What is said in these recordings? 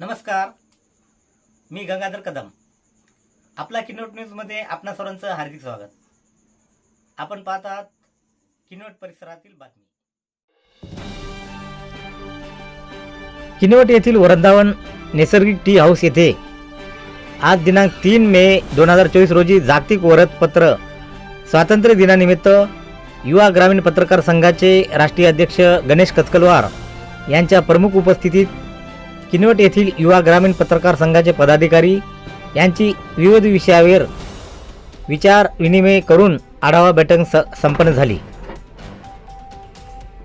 नमस्कार. मी गंगाधर कदम. आपला किनोट न्यूजमध्ये आपणा सर्वांचं हार्दिक स्वागत. आपण पाहत आहात किनोट परिसरातील बातमी. किनोट येथील वृंदावन नैसर्गिक टी हाऊस येथे आज दिनांक तीन मे दोन हजार चोवीस रोजी जागतिक वरदपत्र स्वातंत्र्य दिनानिमित्त युवा ग्रामीण पत्रकार संघाचे राष्ट्रीय अध्यक्ष गणेश कचकलवार यांच्या प्रमुख उपस्थितीत किनवट येथील युवा ग्रामीण पत्रकार संघाचे पदाधिकारी यांची विविध विषयावर विचार विनिमय करून आढावा बैठक स संपन्न झाली.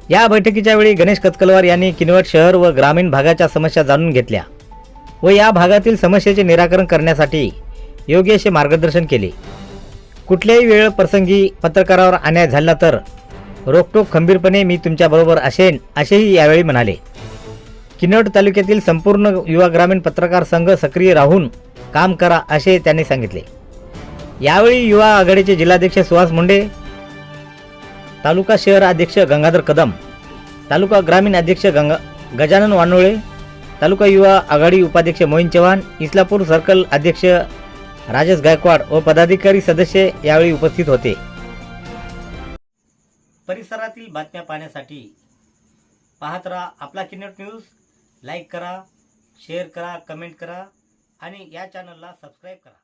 या बैठकीच्या वेळी गणेश कचकलवार यांनी किनवट शहर व ग्रामीण भागाच्या समस्या जाणून घेतल्या व या भागातील समस्येचे निराकरण करण्यासाठी योग्य असे मार्गदर्शन केले. कुठल्याही वेळ प्रसंगी पत्रकारावर अन्याय झाला तर रोखटोक खंबीरपणे मी तुमच्याबरोबर असेन असेही यावेळी म्हणाले. किनवट तालुक्यातील संपूर्ण युवा ग्रामीण पत्रकार संघ सक्रिय राहून काम करा असे त्यांनी सांगितले. यावेळी युवा आघाडीचे जिल्हाध्यक्ष सुहास मुंडे तालुका शहर अध्यक्ष गंगाधर कदम तालुका ग्रामीण अध्यक्ष गंगा गजानन वानोळे तालुका युवा आघाडी उपाध्यक्ष मोहिन चव्हाण इस्लापूर सर्कल अध्यक्ष राजेश गायकवाड व पदाधिकारी सदस्य यावेळी उपस्थित होते. परिसरातील बातम्या पाहण्यासाठी पाहत राहा आपला किनट न्यूज. लाईक करा शेअर करा कमेंट करा आणि या चॅनलला सबस्क्राईब करा.